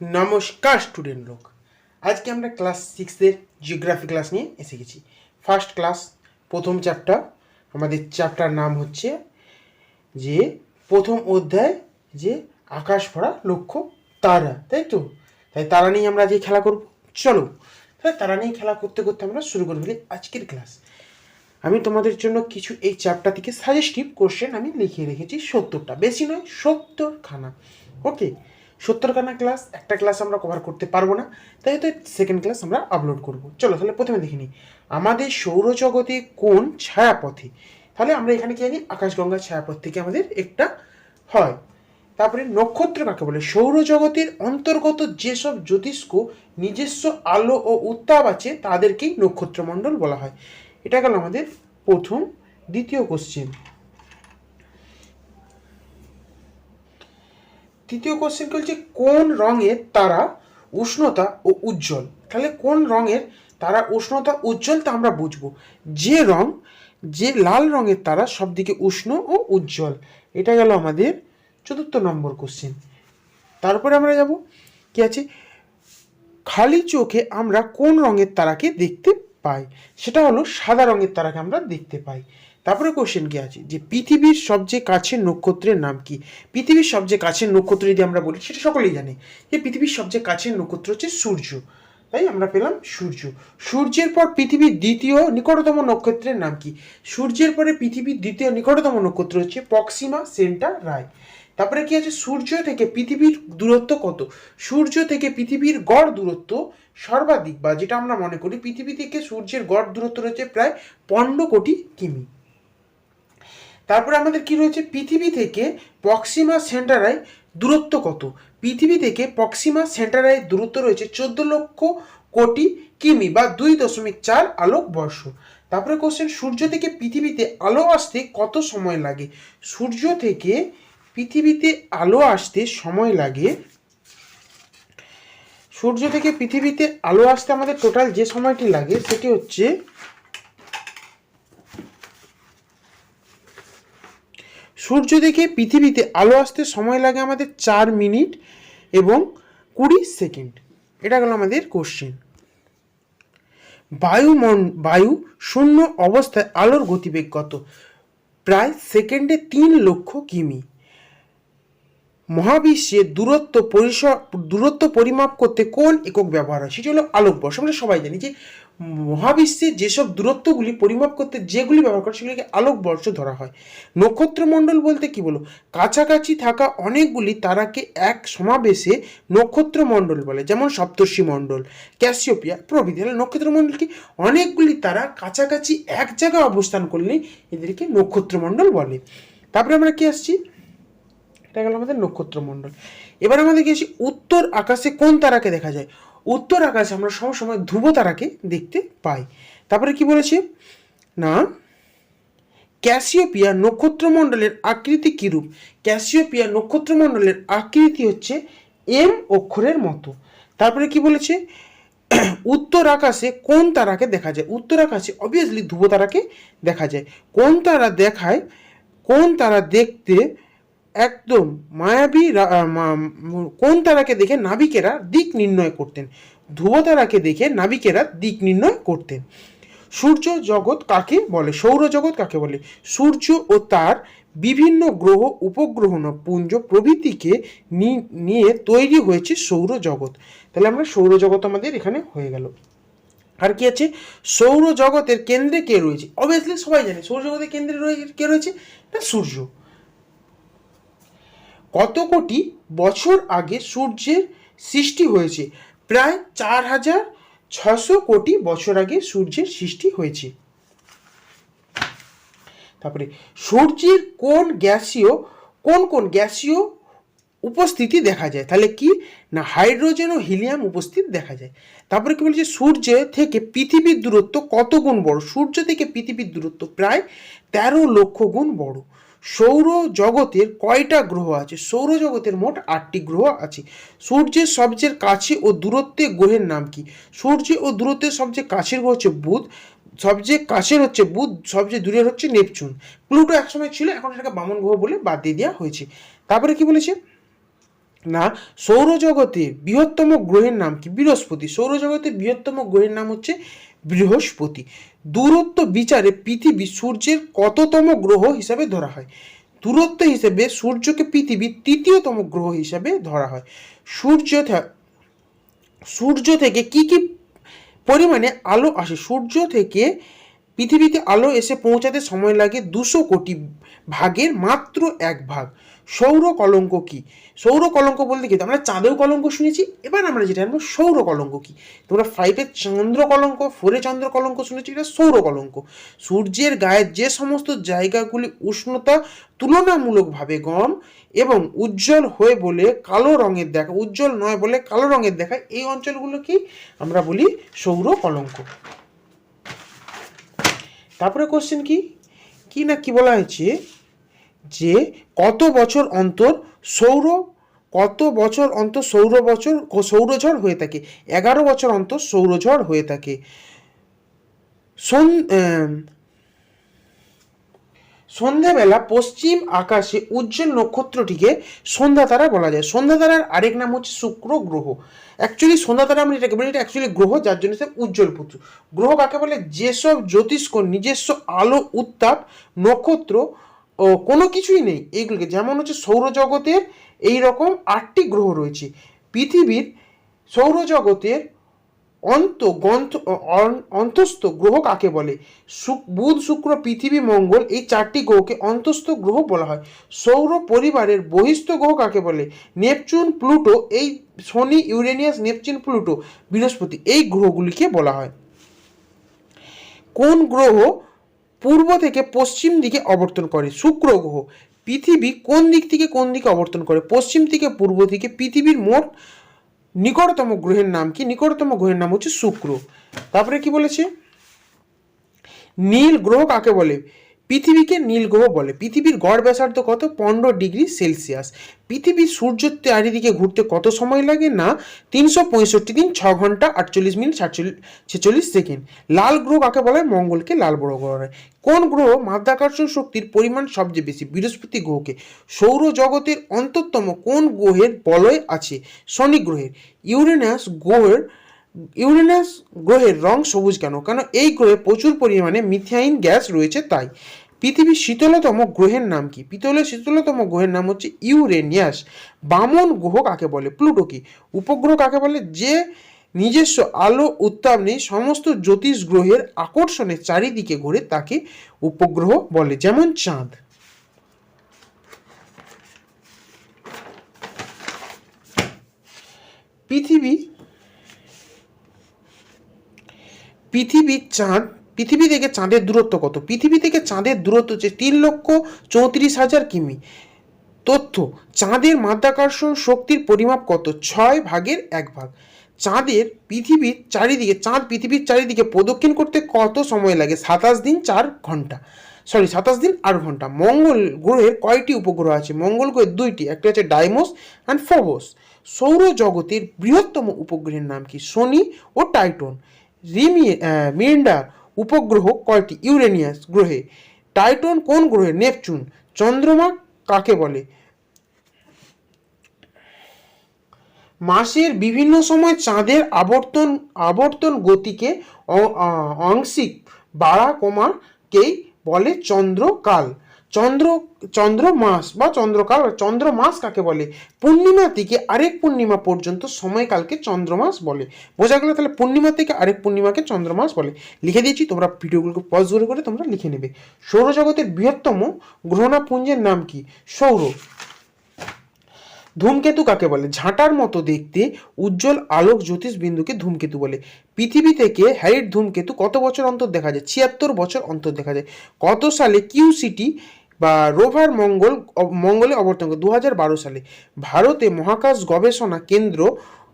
নমস্কার স্টুডেন্ট লোক। আজকে আমরা ক্লাস সিক্সের জিওগ্রাফি ক্লাস নিয়ে এসে গেছি। ফার্স্ট ক্লাস প্রথম চ্যাপ্টার আমাদের চ্যাপ্টার নাম হচ্ছে যে, প্রথম অধ্যায় যে আকাশ ভরা লক্ষ্য তারা, তাই তো? তাই তারা নিয়ে আমরা যে খেলা করব। চলো তাই তারা নিয়ে খেলা করতে করতে আমরা শুরু করে ফেলি আজকের ক্লাস আমি তোমাদের জন্য কিছু এই চ্যাপ্টার থেকে সাজেস্টিভ কোশ্চেন আমি লিখিয়ে রেখেছি সত্তরটা। বেশি নয় সত্তর খানা ওকে সত্তর খানা ক্লাস একটা ক্লাস আমরা কভার করতে পারব না, তাই তো সেকেন্ড ক্লাস আমরা আপলোড করব। চলো তাহলে প্রথমে দেখে নিই, আমাদের সৌরজগতে কোন ছায়াপথে? তাহলে আমরা এখানে কি জানি, আকাশগঙ্গা ছায়াপথ থেকে আমাদের একটা হয়। তারপরে নক্ষত্র কাকে বলে? সৌরজগতের অন্তর্গত যেসব জ্যোতিষ্ক নিজস্ব আলো ও উত্তাপ আছে, তাদেরকেই নক্ষত্রমণ্ডল বলা হয়। এটা গেল আমাদের প্রথম, দ্বিতীয় কোশ্চেন তৃতীয় কোশ্চেন বলছে? কোন রঙের তারা উষ্ণতা ও উজ্জ্বল? তাহলে কোন রঙের তারা উষ্ণতা উজ্জ্বল তা আমরা বুঝব। যে রং, যে লাল রঙের তারা সব দিকে উষ্ণ ও উজ্জ্বল। এটা গেল আমাদের চতুর্থ নম্বর কোশ্চেন তারপরে আমরা যাব। কি আছে? খালি চোখে আমরা কোন রঙের তারাকে দেখতে পাই? সেটা হলো সাদা রঙের তারাকে আমরা দেখতে পাই। তারপরে কোশ্চেন কি আছে? যে পৃথিবীর সবচেয়ে কাছের নক্ষত্রের নাম কি? পৃথিবীর সবচেয়ে কাছের নক্ষত্র যদি আমরা বলি, সেটা সকলেই জানে যে পৃথিবীর সবচেয়ে কাছের নক্ষত্র হচ্ছে সূর্য। তাই আমরা পেলাম সূর্য। সূর্যের পর পৃথিবীর দ্বিতীয় নিকটতম নক্ষত্রের নাম কি? সূর্যের পরে পৃথিবীর দ্বিতীয় নিকটতম নক্ষত্র হচ্ছে পক্সিমা সেন্টা রায়। তারপরে কি আছে? সূর্য থেকে পৃথিবীর দূরত্ব কত? সূর্য থেকে পৃথিবীর গড় দূরত্ব সর্বাধিক বা যেটা আমরা মনে করি, পৃথিবী থেকে সূর্যের গড় দূরত্ব রয়েছে প্রায় পনেরো কোটি কিমি। তারপরে আমাদের কি রয়েছে? পৃথিবী থেকে পক্সিমা সেন্টারায় দূরত্ব কত? পৃথিবী থেকে পক্সিমা সেন্টারায় দূরত্ব রয়েছে চোদ্দ লক্ষ কোটি কিমি বা দুই দশমিক চার আলোক বর্ষ। তারপরে কোশ্চেন সূর্য থেকে পৃথিবীতে আলো আসতে কত সময় লাগে? সূর্য থেকে পৃথিবীতে আলো আসতে সময় লাগে, সূর্য থেকে পৃথিবীতে আলো আসতে আমাদের টোটাল যে সময়টি লাগে সেটি হচ্ছে সূর্য থেকে পৃথিবীতে আলো আসতে সময় লাগে আমাদের চার মিনিট এবং কুড়ি সেকেন্ড। এটা গেল আমাদের কোশ্চেন বায়ুমন বায়ু শূন্য অবস্থায় আলোর গতিবেগ কত? প্রায় সেকেন্ডে তিন লক্ষ কিমি। মহাবিশ্বে দূরত্ব পরিসর, দূরত্ব পরিমাপ করতে কোন একক ব্যবহার হয়? সেটি হলো আলোকবর্ষ। আমরা সবাই জানি যে মহাবিশ্বের যেসব দূরত্বগুলি পরিমাপ করতে যেগুলি ব্যবহার করে সেগুলিকে আলোকবর্ষ ধরা হয়। নক্ষত্রমণ্ডল বলতে কি বলো? কাছাকাছি থাকা অনেকগুলি তারাকে এক সমাবেশে নক্ষত্রমণ্ডল বলে, যেমন সপ্তর্ষি মণ্ডল, ক্যাসিওপিয়া প্রভৃতি। তাহলে নক্ষত্রমণ্ডল কি? অনেকগুলি তারা কাছাকাছি এক জায়গায় অবস্থান করলে এদেরকে নক্ষত্রমণ্ডল বলে। তারপরে আমরা কি আসছি? এটা গেল আমাদের নক্ষত্রমণ্ডল। এবার আমাদের গেছি উত্তর আকাশে কোন তারাকে দেখা যায়? উত্তর আকাশে আমরা সবসময় ধ্রুব তারাকে দেখতে পাই। তারপরে কি বলেছে? না, ক্যাসিওপিয়া নক্ষত্রমণ্ডলের আকৃতি কীরূপ? ক্যাসিওপিয়া নক্ষত্রমণ্ডলের আকৃতি হচ্ছে এম অক্ষরের মতো। তারপরে কি বলেছে? উত্তর আকাশে কোন তারাকে দেখা যায়? উত্তর আকাশে অবভিয়াসলি ধ্রুব তারাকে দেখা যায়। কোন তারা দেখায়? কোন তারা দেখতে একদম মায়াবী কোন তারাকে দেখে নাবিকেরা দিক নির্ণয় করতেন? ধ্রুব তারাকে দেখে নাবিকেরা দিক নির্ণয় করতেন। সূর্য জগৎ কাকে বলে? সৌরজগৎ কাকে বলে? সূর্য ও তার বিভিন্ন গ্রহ, উপগ্রহ পুঞ্জ প্রভৃতিকে নিয়ে তৈরি হয়েছে সৌরজগৎ তাহলে আমরা সৌরজগৎ আমাদের এখানে হয়ে গেল। আর কি আছে? সৌরজগতের কেন্দ্রে কে রয়েছে? অবভিয়াসলি সবাই জানে সৌরজগতের কেন্দ্রে রয়েছে কে রয়েছে? না, সূর্য। কত কোটি বছর আগে সূর্যের সৃষ্টি হয়েছে? প্রায় চার হাজার ছশো কোটি বছর আগে সূর্যের সৃষ্টি হয়েছে। তারপরে, সূর্যের কোন গ্যাসীয়, কোন কোন গ্যাসীয় উপস্থিতি দেখা যায়? তাহলে কি? না, হাইড্রোজেন ও হিলিয়াম উপস্থিত দেখা যায়। তারপরে কি বলছে? সূর্য থেকে পৃথিবীর দূরত্ব কত গুণ বড়? সূর্য থেকে পৃথিবীর দূরত্ব প্রায় তেরো লক্ষ গুণ বড়। সৌর জগতের কয়টা গ্রহ আছে? সৌরজগতের মোট আটটি গ্রহ আছে। সূর্যের সবচেয়ে কাছে ও দূরত্বে গ্রহের নাম কি? সূর্য ও দূরত্বের সবচেয়ে কাছের গ্রহ হচ্ছে বুধ, সবচেয়ে কাছের হচ্ছে বুধ, সবচেয়ে দূরের হচ্ছে নেপচুন। প্লুটো একসময় ছিল, এখন সেটাকে বামন গ্রহ বলে বাদ দিয়ে দেওয়া হয়েছে। তারপরে কি বলেছে? না, সৌরজগতে বৃহত্তম গ্রহের নাম কি? বৃহস্পতি। সৌরজগতে বৃহত্তম গ্রহের নাম হচ্ছে বৃহস্পতি। দূরত্ব বিচারে পৃথিবী সূর্যের কততম গ্রহ হিসাবে ধরা হয়। দূরত্ব হিসেবে সূর্যকে পৃথিবীর তৃতীয়তম গ্রহ হিসাবে ধরা হয়। সূর্য সূর্য থেকে কি কি পরিমাণে আলো আসে? সূর্য থেকে পৃথিবীতে আলো এসে পৌঁছাতে সময় লাগে দুশো কোটি ভাগের মাত্র এক ভাগ। সৌর কলঙ্ক কি? সৌর কলঙ্ক বলতে কি? আমরা চাঁদেও কলঙ্ক শুনেছি, এবার আমরা যেটা জানব সৌর কলঙ্ক কি? তোমরা ফাইভে চন্দ্র কলঙ্ক ফোরে চন্দ্র কলঙ্ক শুনেছি, এটা সৌর কলঙ্ক। সূর্যের গায়ে যে সমস্ত জায়গাগুলি উষ্ণতা তুলনামূলকভাবে গম এবং উজ্জ্বল হয়ে বলে কালো রঙের দেখা, উজ্জ্বল নয় বলে কালো রঙের দেখা, এই অঞ্চলগুলোকে আমরা বলি সৌর কলঙ্ক। তারপরে কোশ্চেন কি? কি না কি বলা হয়েছে যে কত বছর অন্তর সৌর, কত বছর অন্তর সৌর বছর, সৌরঝড় হয়ে থাকে? এগারো বছর অন্তর সৌরঝড় হয়ে থাকে। সন্ধ্যাবেলা পশ্চিম আকাশে উজ্জ্বল নক্ষত্রটিকে সন্ধ্যা তারা বলা যায়। সন্ধ্যা তারার আরেক নাম হচ্ছে শুক্র গ্রহ। অ্যাকচুয়ালি সন্ধ্যা তারা আমরা এটাকে বলি, এটা অ্যাকচুয়ালি গ্রহ, যার জন্য সে উজ্জ্বল পুত্র। গ্রহ কাকে বলে? যেসব জ্যোতিষ্ক নিজস্ব আলো, উত্তাপ, নক্ষত্র ও কোনো কিছুই নেই এইগুলোকে যেমন হচ্ছে সৌরজগতের এই রকম আটটি গ্রহ রয়েছে। পৃথিবীর সৌরজগতের অন্ত গ্রন্থ অন- অন্তস্থ গ্রহ কাকে বলে? বুধ, শুক্র, পৃথিবী, মঙ্গল এই চারটি গ্রহকে অন্তস্থ গ্রহ বলা হয়। সৌর পরিবারের বহিস্থ গ্রহ কাকে বলে? নেপচুন, প্লুটো এই শনি, ইউরেনিয়াস, নেপচুন, প্লুটো বৃহস্পতি এই গ্রহগুলিকে বলা হয়। কোন গ্রহ পূর্ব থেকে পশ্চিম দিকে অবর্তন করে? শুক্র গ্রহ। পৃথিবী কোন দিক থেকে কোন দিকে অবর্তন করে? পশ্চিম থেকে পূর্ব দিকে। পৃথিবীর মোট নিকটতম গ্রহের নাম কি? নিকটতম গ্রহের নাম হচ্ছে শুক্র। তারপরে কি বলেছে? নীল গ্রহ কাকে বলে? পৃথিবীকে নীলগ্রহ বলে। পৃথিবীর গড় ব্যাসার্ধ কত? পনেরো ডিগ্রি সেলসিয়াস। পৃথিবীর সূর্যের চারিদিকে ঘুরতে কত সময় লাগে না? তিনশো পঁয়ষট্টি দিন, ছ ঘণ্টা, আটচল্লিশ মিনিট, সাতচল্লিশ, ছেচল্লিশ সেকেন্ড। লাল গ্রহ কাকে বলে? মঙ্গলকে লাল গ্রহ বলা। হয় কোন গ্রহ মাধ্যাকর্ষণ শক্তির পরিমাণ সবচেয়ে বেশি? বৃহস্পতি গ্রহকে। সৌরজগতের অন্তরতম কোন গ্রহের বলয় আছে? শনি গ্রহের। ইউরেনাস গ্রহের ইউরেনাস গ্রহের রং সবুজ কেন? কেন এই গ্রহে প্রচুর পরিমাণে মিথাইন গ্যাস রয়েছে তাই। পৃথিবীর শীতলতম গ্রহের নাম কি? পৃথিবীর শীতলতম গ্রহের নাম হচ্ছে ইউরেনিয়াস। বামন গ্রহ কাকে বলে? প্লুটো কি? উপগ্রহ কাকে বলে? যে নিজস্ব আলো, উত্তাপ নেই, সমস্ত জ্যোতিষ গ্রহের আকর্ষণে চারিদিকে ঘুরে তাকে উপগ্রহ বলে, যেমন চাঁদ। পৃথিবী পৃথিবীর চাঁদ, পৃথিবী থেকে চাঁদের দূরত্ব কত? পৃথিবী থেকে চাঁদের দূরত্ব হচ্ছে তিন লক্ষ চৌত্রিশ হাজার কিমি। তথ্য, চাঁদের মাধ্যাকর্ষণ শক্তির পরিমাপ কত? ছয় ভাগের এক ভাগ। চাঁদের পৃথিবীর চারিদিকে, চাঁদ পৃথিবীর চারিদিকে প্রদক্ষিণ করতে কত সময় লাগে? সাতাশ দিন চার ঘণ্টা। সরি, সাতাশ দিন আট ঘণ্টা। মঙ্গল গ্রহের কয়টি উপগ্রহ আছে? মঙ্গল গ্রহের দুইটি, একটা হচ্ছে ডাইমোস অ্যান্ড ফোবোস। সৌরজগতের বৃহত্তম উপগ্রহের নাম কি? শনি ও টাইটন। রিমি আহ, মিরিন্ডার উপগ্রহ কয়টি? ইউরেনিয়াস গ্রহে। টাইটন কোন গ্রহে? নেপচুন। চন্দ্রমা কাকে বলে? মাসের বিভিন্ন সময় চাঁদের আবর্তন আবর্তন গতিকে আংশিক বাড়া কমাকেই বলে চন্দ্রকাল। চন্দ্র চন্দ্র মাস বা চন্দ্রকাল বা চন্দ্র মাস কাকে বলে? পূর্ণিমা থেকে আরেক পূর্ণিমা পর্যন্ত সময়কালকে চন্দ্রমাস বলে। বোঝা গেল তাহলে পূর্ণিমা থেকে আরেক পূর্ণিমাকে চন্দ্রমাস বলে। লিখে দিয়েছি, তোমরা ভিডিওগুলোকে পজ করে করে তোমরা লিখে নেবে। সৌরজগতের বৃহত্তম গ্রহণাপুঞ্জের নাম কি? সৌর। ধূমকেতু কাকে বলে? ঝাঁটার মতো দেখতে উজ্জ্বল আলোক জ্যোতিষ বিন্দুকে ধূমকেতু বলে। পৃথিবী থেকে হ্যারিড ধূমকেতু কত বছর অন্তর দেখা যায়? ছিয়াত্তর বছর অন্তর দেখা যায়। কত সালে কিউ সিটি বা রোভার মঙ্গল, মঙ্গলে অবতরণ করে দু হাজার বারো সালে ভারতে মহাকাশ গবেষণা কেন্দ্র,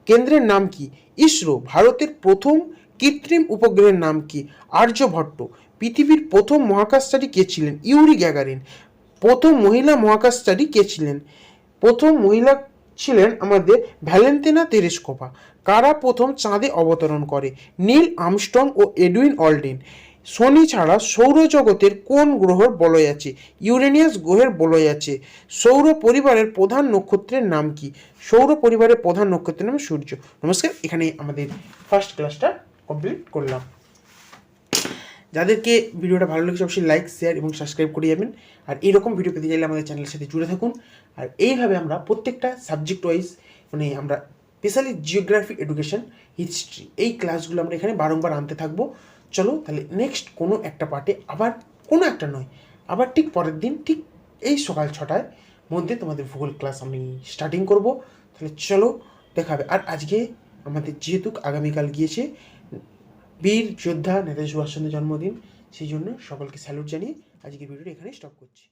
কেন্দ্রের নাম কি? ইসরো, ভারতের প্রথম কৃত্রিম উপগ্রহের নাম কি? আর্যভট্ট পৃথিবীর প্রথম মহাকাশচারী কে ছিলেন? Yuri Gagarin. প্রথম মহিলা মহাকাশচারী কে ছিলেন? প্রথম মহিলা ছিলেন আমাদের ভ্যালেন্টিনা তেরেস্কোপা কারা প্রথম চাঁদে অবতরণ করে? নীল আমস্ট্রং ও এডুইন অলডিন। শনি ছাড়া সৌরজগতের কোন গ্রহের বলয় আছে? ইউরেনিয়াস গ্রহের বলয় আছে। সৌর পরিবারের প্রধান নক্ষত্রের নাম কি? সৌর পরিবারের প্রধান নক্ষত্রের নাম সূর্য। নমস্কার এখানে আমাদের ফার্স্ট ক্লাসটা কমপ্লিট করলাম। যাদেরকে ভিডিওটা ভালো লেগেছে অবশ্যই লাইক শেয়ার এবং সাবস্ক্রাইব করে যাবেন। আর এরকম ভিডিও পেতে চাইলে আমাদের চ্যানেলের সাথে জুড়ে থাকুন। আর এইভাবে আমরা প্রত্যেকটা সাবজেক্ট ওয়াইজ মানে আমরা স্পেশালি জিওগ্রাফি এডুকেশন হিস্ট্রি এই ক্লাসগুলো আমরা এখানে বারংবার আনতে থাকব। চলো তাহলে নেক্সট কোনো একটা পার্টে আবার কোনো একটা নয়। আবার ঠিক পরের দিন, ঠিক এই সকাল ছটায় মধ্যে তোমাদের ভূগোল ক্লাস আমি স্টার্টিং করব। তাহলে চলো দেখাবে আর আজকে আমাদের যেহেতু আগামীকাল গিয়েছে, বীর যোদ্ধা নেতাজি সুভাষচন্দ্রের জন্মদিন, সেই জন্য সকলকে স্যালুট জানিয়ে আজকের ভিডিওটা এখানে স্টপ করছি।